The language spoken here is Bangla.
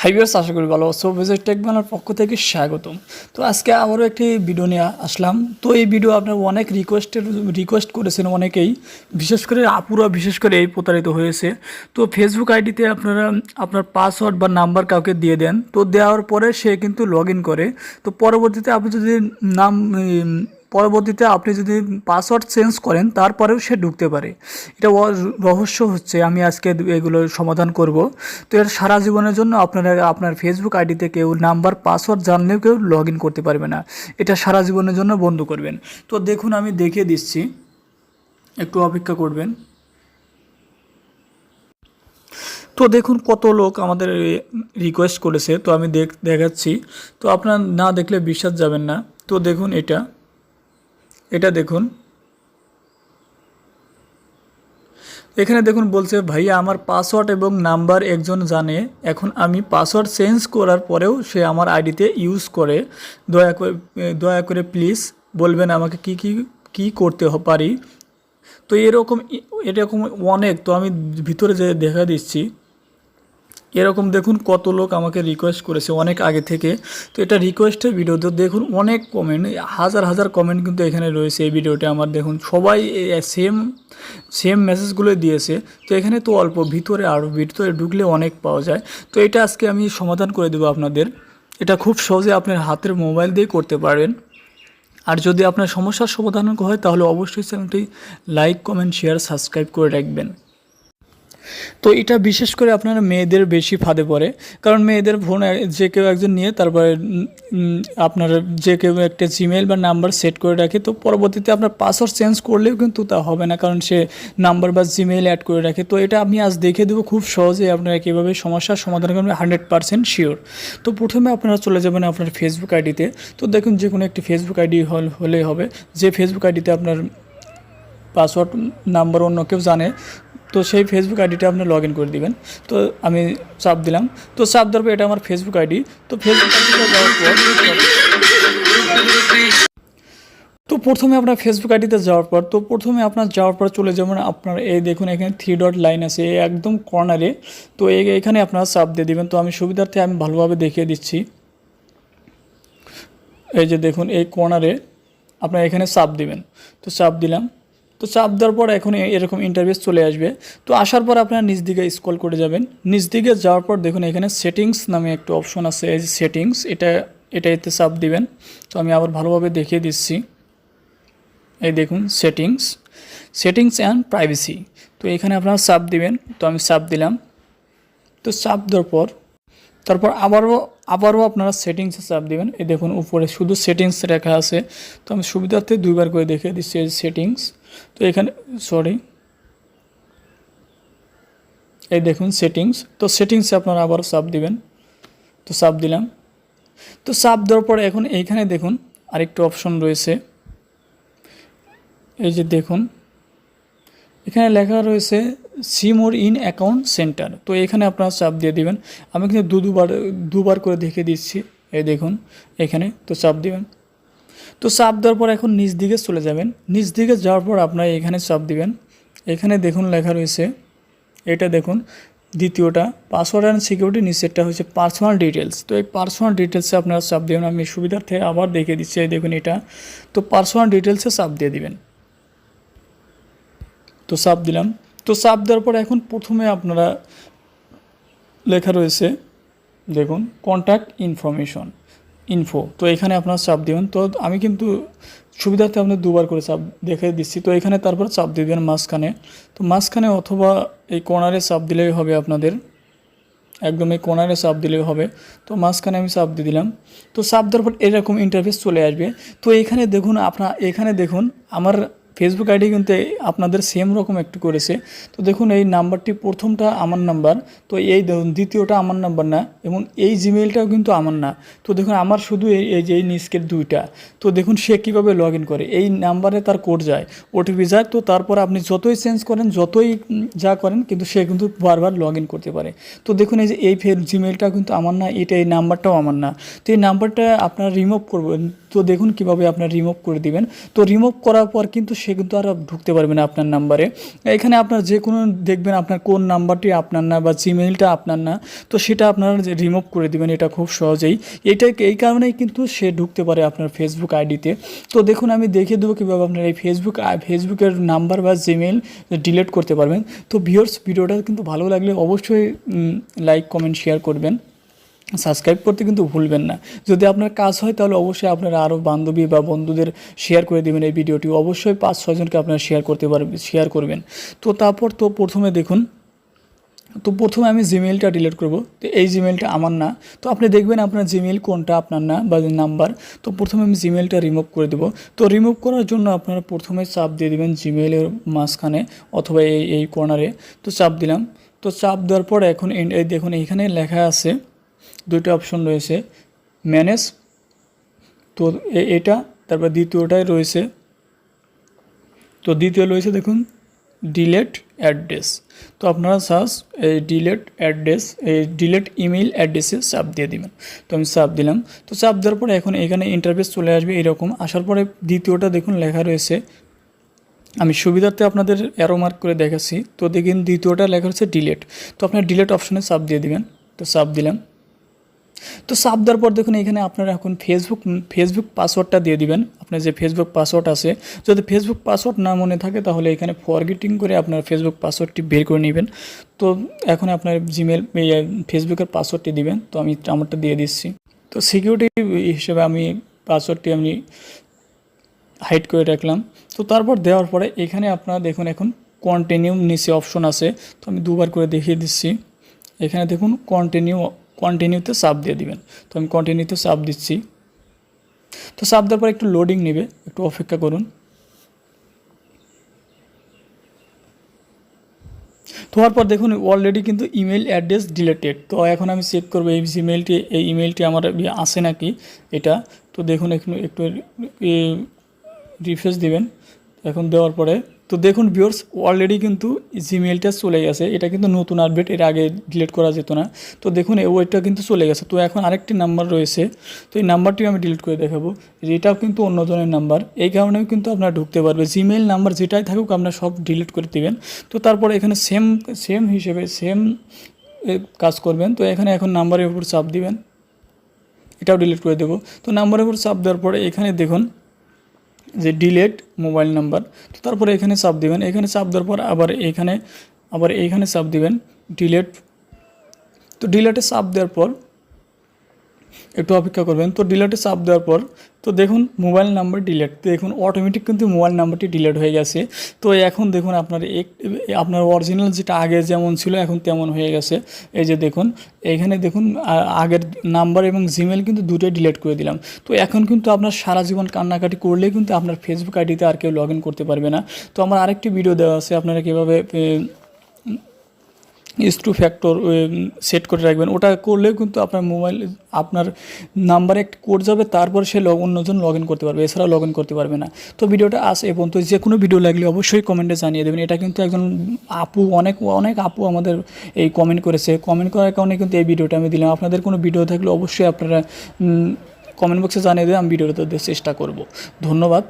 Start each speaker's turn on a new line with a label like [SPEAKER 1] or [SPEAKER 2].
[SPEAKER 1] হাইবিয়ার্স আশা করি ভালো সো ভিজিট টেক বাংলার পক্ষ থেকে স্বাগতম। তো আজকে আবারও একটি ভিডিও নিয়ে আসলাম। তো এই ভিডিও আপনার অনেক রিকোয়েস্টের রিকোয়েস্ট করেছেন অনেকেই। বিশেষ করে আপুরা বিশেষ করে এই প্রতারিত হয়েছে। তো ফেসবুক আইডিতে আপনারা আপনার পাসওয়ার্ড বা নাম্বার কাউকে দিয়ে দেন। তো দেওয়ার পরে সে কিন্তু লগ করে। তো পরবর্তীতে আপনি যদি নাম পরবর্তীতে আপনি যদি পাসওয়ার্ড চেঞ্জ করেন, তারপরেও সে ঢুকতে পারে। এটা রহস্য হচ্ছে, আমি আজকে এগুলো সমাধান করব। তো এর সারা জীবনের জন্য আপনারা, আপনার ফেসবুক আইডিতে কেউ নাম্বার পাসওয়ার্ড জানলেও কেউ লগ ইন করতে পারবে না। এটা সারা জীবনের জন্য বন্ধ করবেন। তো দেখুন, আমি দেখিয়ে দিচ্ছি। একটু অপেক্ষা করবেন। তো দেখুন, কত লোক আমাদের রিকোয়েস্ট করেছে। তো আমি দেখ, দেখাচ্ছি। তো আপনার না দেখলে বিশ্বাস যাবেন না। তো দেখুন এটা। এটা দেখুন। এখানে দেখুন বলছে, ভাইয়া, আমার পাসওয়ার্ড এবং নাম্বার একজন জানে। এখন আমি পাসওয়ার্ড চেঞ্জ করার পরেও সে আমার আইডিতে ইউজ করে। দয়া করে দয়া করে প্লিজ বলবেন আমাকে কি কি কি করতে পারি? তো এরকম এরকম অনেক। তো আমি ভিতরে যে দেখা দিচ্ছি। এরকম দেখুন কত লোক আমাকে রিকোয়েস্ট করেছে অনেক আগে থেকে। তো এটা রিকোয়েস্টের ভিডিও তো দেখুন অনেক কমেন্ট হাজার হাজার কমেন্ট কিন্তু এখানে রয়েছে এই ভিডিওটা আমার। দেখুন সবাই সেম সেম মেসেজগুলো দিয়েছে। তো এখানে তো অল্প, ভিতরে আরও ভিতরে ঢুকলে অনেক পাওয়া যায়। তো এটা আজকে আমি সমাধান করে দেবো আপনাদের। এটা খুব সহজে আপনার হাতের মোবাইল দিয়ে করতে পারেন। আর যদি আপনার সমস্যার সমাধান হয় তাহলে অবশ্যই চ্যানেলটি লাইক কমেন্ট শেয়ার সাবস্ক্রাইব করে রাখবেন। তো এটা বিশেষ করে আপনার মেয়েদের বেশি ফাঁদে পড়ে। কারণ মেয়েদের ফোন যে কেউ একজন নিয়ে তারপরে আপনার যে কেউ একটা জিমেল বা নাম্বার সেট করে রাখে, তো পরবর্তীতে আপনার পাসওয়ার্ড চেঞ্জ করলেও কিন্তু তা হবে না, কারণ সে নাম্বার বা জিমেল অ্যাড করে রাখে। তো এটা আমি আজ দেখে দেবো খুব সহজে, আপনারা কীভাবে সমস্যার সমাধান করবেন হান্ড্রেড পারসেন্ট শিওর তো প্রথমে আপনারা চলে যাবেন আপনার ফেসবুক আইডিতে। তো দেখুন যে কোনো একটি ফেসবুক আইডি হল, হলেই হবে। যে ফেসবুক আইডিতে আপনার পাসওয়ার্ড নাম্বার অন্য কেউ জানে তো সেই ফেসবুক আইডিটা আপনি লগ ইন করে দিবেন। তো আমি চাপ দিলাম। তো চাপ দেওয়ার পর এটা আমার ফেসবুক আইডি তো ফেসবুক যাওয়ার পর তো প্রথমে আপনার ফেসবুক আইডিতে যাওয়ার পর তো প্রথমে আপনার যাওয়ার পর চলে যাবেন আপনার এই দেখুন, এখানে থ্রি ডট লাইন আছে একদম কর্নারে তো এখানে আপনারা চাপ দিয়ে দিবেন। তো আমি সুবিধার্থে আমি ভালোভাবে দেখিয়ে দিচ্ছি। এই যে দেখুন, এই কর্নারে আপনার এখানে চাপ দিবেন। তো চাপ দিলাম। তো চাপ দেওয়ার পর এখন এরকম ইন্টারভিউস চলে আসবে। তো আসার পর আপনার নিজ দিকে স্কল করে যাবেন। নিচ দিকে যাওয়ার পর দেখুন এখানে সেটিংস নামে একটা অপশন আছে, এই যে সেটিংস এটা এটা এতে চাপ দিবেন। তো আমি আবার ভালোভাবে দেখিয়ে দিচ্ছি। এই দেখুন সেটিংস সেটিংস অ্যান্ড প্রাইভেসি তো এখানে আপনারা চাপ দিবেন। তো আমি চাপ দিলাম। তো চাপ দেওয়ার পর তারপর আবারও আবারও আপনারা সেটিংসে চাপ দিবেন। এই দেখুন, উপরে শুধু সেটিংস লেখা আছে। তো আমি সুবিধার্থে দুইবার করে দেখে দিচ্ছি এই সেটিংস তো এখানে সরি এই দেখুন সেটিংস তো সেটিংসে আপনারা আবারও চাপ দিবেন। তো চাপ দিলাম। তো চাপ দেওয়ার পর এখন এইখানে দেখুন আরেকটু অপশন রয়েছে। এই যে দেখুন, এখানে লেখা রয়েছে সিমোর ইন অ্যাকাউন্ট সেন্টার। তো এখানে আপনারা চাপ দিয়ে দিবেন। আমি কিন্তু দু দুবার দুবার করে দেখে দিচ্ছি। এই দেখুন, এখানে, তো চাপ দিবেন। তো চাপ দেওয়ার পর এখন নিচ দিকে চলে যাবেন। নিচ দিকে যাওয়ার পর আপনারা এখানে চাপ দিবেন। এখানে দেখুন লেখা রয়েছে, এটা দেখুন, দ্বিতীয়টা পাসওয়ার্ড অ্যান্ড সিকিউরিটি নিচেরটা হচ্ছে পার্সোনাল ডিটেলস তো এই পার্সোনাল ডিটেলসে আপনারা চাপ দেবেন। আমি সুবিধার্থে আবার দেখে দিচ্ছি, এই দেখুন এটা। তো পার্সোনাল ডিটেলসে চাপ দিয়ে দিবেন। তো চাপ দিলাম। তো চাপ দেওয়ার পর এখন প্রথমে আপনারা লেখা রয়েছে, দেখুন কন্ট্যাক্ট ইনফরমেশন ইনফো তো এখানে আপনারা চাপ দিবেন। তো আমি কিন্তু সুবিধার্থে আপনার দুবার করে চাপ দেখে দিচ্ছি। তো এখানে তারপর চাপ দিয়ে দেবেন মাঝখানে। তো মাঝখানে অথবা এই কর্নারে চাপ দিলেই হবে আপনাদের। একদম এই কোনারে চাপ দিলেই হবে। তো মাঝখানে আমি চাপ দিয়ে দিলাম। তো চাপ দেওয়ার পর এরকম ইন্টারফেস চলে আসবে। তো এখানে দেখুন, আপনার এখানে দেখুন, আমার ফেসবুক আইডি কিন্তু আপনাদের সেম রকম একটু করেছে। তো দেখুন, এই নাম্বারটি প্রথমটা আমার নাম্বার, তো এই দ্বিতীয়টা আমার নাম্বার না, এবং এই জিমেইলটাও কিন্তু আমার না। তো দেখুন, আমার শুধু এই যে এই নিস্কের দুইটা। তো দেখুন, সে কীভাবে লগ ইন করে? এই নাম্বারে তার কোড যায় ওটিপি যায়, তো তারপর আপনি যতই চেঞ্জ করেন, যতই যা করেন, কিন্তু সে কিন্তু বারবার লগ ইন করতে পারে। তো দেখুন, এই যে এই ফের জিমেইলটা কিন্তু আমার না, এটা এই নাম্বারটাও আমার না। তো এই নাম্বারটা আপনার রিমুভ করবেন। তো দেখুন, কীভাবে আপনার রিমুভ করে দিবেন। তো রিমুভ করার পর কিন্তু সে সে কিন্তু আর ঢুকতে পারবে না আপনার নাম্বারে। এখানে আপনার যে কোনো দেখবেন আপনার কোন নাম্বারটি আপনার না বা জিমেইলটা আপনার না, তো সেটা আপনারা রিমুভ করে দেবেন, এটা খুব সহজেই। এটা এই কারণেই কিন্তু সে ঢুকতে পারে আপনার ফেসবুক আইডিতে। তো দেখুন, আমি দেখিয়ে দেবো কীভাবে আপনার এই ফেসবুক ফেসবুকের নাম্বার বা জিমেইল ডিলিট করতে পারবেন। তো ভিউয়ার্স ভিডিওটা কিন্তু ভালো লাগলে অবশ্যই লাইক কমেন্ট শেয়ার করবেন। সাবস্ক্রাইব করতে কিন্তু ভুলবেন না। যদি আপনার কাজ হয়, তাহলে অবশ্যই আপনারা আরও বান্ধবী বা বন্ধুদের শেয়ার করে দেবেন এই ভিডিওটি। অবশ্যই পাঁচ ছয়জনকে আপনারা শেয়ার করতে পারবেন শেয়ার করবেন। তো তারপর তো প্রথমে দেখুন, তো প্রথমে আমি জিমেলটা ডিলিট করব। তো এই জিমেলটা আমার না। তো আপনি দেখবেন আপনার জিমেল কোনটা আপনার না বা নাম্বার তো প্রথমে আমি জিমেলটা রিমুভ করে দেবো। তো রিমুভ করার জন্য আপনারা প্রথমে চাপ দিয়ে দেবেন জিমেলের মাঝখানে অথবা এই এই কর্নারে তো চাপ দিলাম। তো চাপ দেওয়ার পর এখন, এই দেখুন এখানে লেখা আছে দুটো অপশন রয়েছে। ম্যানেজ তো এটা, তারপর দ্বিতীয়টাই রয়েছে। তো দ্বিতীয় রয়েছে দেখুন ডিলেট অ্যাড্রেস তো আপনারা সার্চ এই ডিলেট অ্যাড্রেস এই ডিলেট ইমেল অ্যাড্রেসে চাপ দিয়ে দিবেন। তো আমি চাপ দিলাম। তো চাপ দেওয়ার পরে এখন এখানে ইন্টারফেস চলে আসবে এরকম। আসার পরে দ্বিতীয়টা দেখুন লেখা রয়েছে। আমি সুবিধার্থে আপনাদের অ্যারো মার্ক করে দেখাচ্ছি। তো দেখুন, দ্বিতীয়টা লেখা হচ্ছে ডিলেট তো আপনার ডিলেট অপশনে চাপ দিয়ে দিবেন। তো চাপ দিলাম। তো চাপ দেওয়ার পর দেখুন, এখানে আপনারা এখন ফেসবুক ফেসবুক পাসওয়ার্ডটা দিয়ে দিবেন। আপনার যে ফেসবুক পাসওয়ার্ড আছে, যদি ফেসবুক পাসওয়ার্ড না মনে থাকে, তাহলে এখানে ফরগেটিং করে আপনার ফেসবুক পাসওয়ার্ডটি বের করে নেবেন। তো এখন আপনার জিমেল ফেসবুকের পাসওয়ার্ডটি দিবেন। তো আমি আমারটা দিয়ে দিচ্ছি। তো সিকিউরিটি হিসেবে আমি পাসওয়ার্ডটি আমি হাইড করে রাখলাম। তো তারপর দেওয়ার পরে এখানে আপনারা দেখুন, এখন কন্টিনিউ নিচে অপশন আছে। তো আমি দুবার করে দেখিয়ে দিচ্ছি। এখানে দেখুন কন্টিনিউ কন্টিনিউতে চাপ দিয়ে দিবেন। তো আমি কন্টিনিউতে চাপ দিচ্ছি। তো চাপ দেওয়ার পর একটু লোডিং নেবে, একটু অপেক্ষা করুন। হওয়ার পর দেখুন অলরেডি কিন্তু ইমেল অ্যাড্রেস ডিলেটেড তো এখন আমি চেক করব, এই ইমেলটি এই ইমেলটি আমার ইয়ে আসে নাকি এটা? তো দেখুন, একটু একটু রিফ্রেশ দিবেন। এখন দেওয়ার পরে, তো দেখুন ভিউয়ার্স অলরেডি কিন্তু জিমেলটা চলে গেছে। এটা কিন্তু নতুন আপডেট এর আগে ডিলিট করা যেত না। তো দেখুন এ- ওইটা কিন্তু চলে গেছে। তো এখন আরেকটি নাম্বার রয়েছে। তো এই নাম্বারটি আমি ডিলিট করে দেখাবো। এটাও কিন্তু অন্য অন্যজনের নাম্বার এই কারণেও কিন্তু আপনারা ঢুকতে পারবে। জিমেল নাম্বার যেটাই থাকুক, আপনারা সব ডিলিট করে দিবেন। তো তারপরে এখানে সেম সেম হিসেবে সেম কাজ করবেন। তো এখানে এখন নাম্বারের উপর চাপ দিবেন। এটাও ডিলিট করে দেবো। তো নাম্বারের উপর চাপ দেওয়ার পরে এখানে দেখুন যে ডিলেট মোবাইল নাম্বার তো তারপরে এখানে চাপ দিবেন। এখানে চাপ দেওয়ার পর আবার এখানে, আবার এইখানে চাপ দিবেন ডিলেট তো ডিলেটে চাপ দেওয়ার পর একটু অপেক্ষা করবেন। তো ডিলেটে চাপ দেওয়ার পর, তো দেখুন মোবাইল নাম্বার ডিলেট দেখুন অটোমেটিক কিন্তু মোবাইল নাম্বারটি ডিলেট হয়ে গেছে। তো এখন দেখুন আপনার এক, আপনার অরিজিনাল যেটা আগে যেমন ছিল, এখন তেমন হয়ে গেছে। এই যে দেখুন, এখানে দেখুন আগের নাম্বার এবং জিমেল কিন্তু দুটোই ডিলেট করে দিলাম। তো এখন কিন্তু আপনার সারা জীবন কান্নাকাটি করলেই কিন্তু আপনার ফেসবুক আইডিতে আর কেউ লগ করতে পারবে না। তো আমার আরেকটি ভিডিও দেওয়া আছে, আপনারা কীভাবে স্ট্রু ফ্যাক্টর সেট করে রাখবেন। ওটা করলেও কিন্তু আপনার মোবাইল আপনার নাম্বারে একটা কোড যাবে, তারপর সে অন্যজন লগ ইন করতে পারবে। এছাড়া লগ ইন করতে পারবে না। তো ভিডিওটা আস এ পর্যন্ত যে কোনো ভিডিও লাগলে অবশ্যই কমেন্টে জানিয়ে দেবেন। এটা কিন্তু একজন আপু, অনেক অনেক আপু আমাদের এই কমেন্ট করেছে। কমেন্ট করার কারণে কিন্তু এই ভিডিওটা আমি দিলাম। আপনাদের কোনো ভিডিও থাকলে অবশ্যই আপনারা কমেন্ট বক্সে জানিয়ে দেবেন আমি ভিডিওটা চেষ্টা করব। ধন্যবাদ।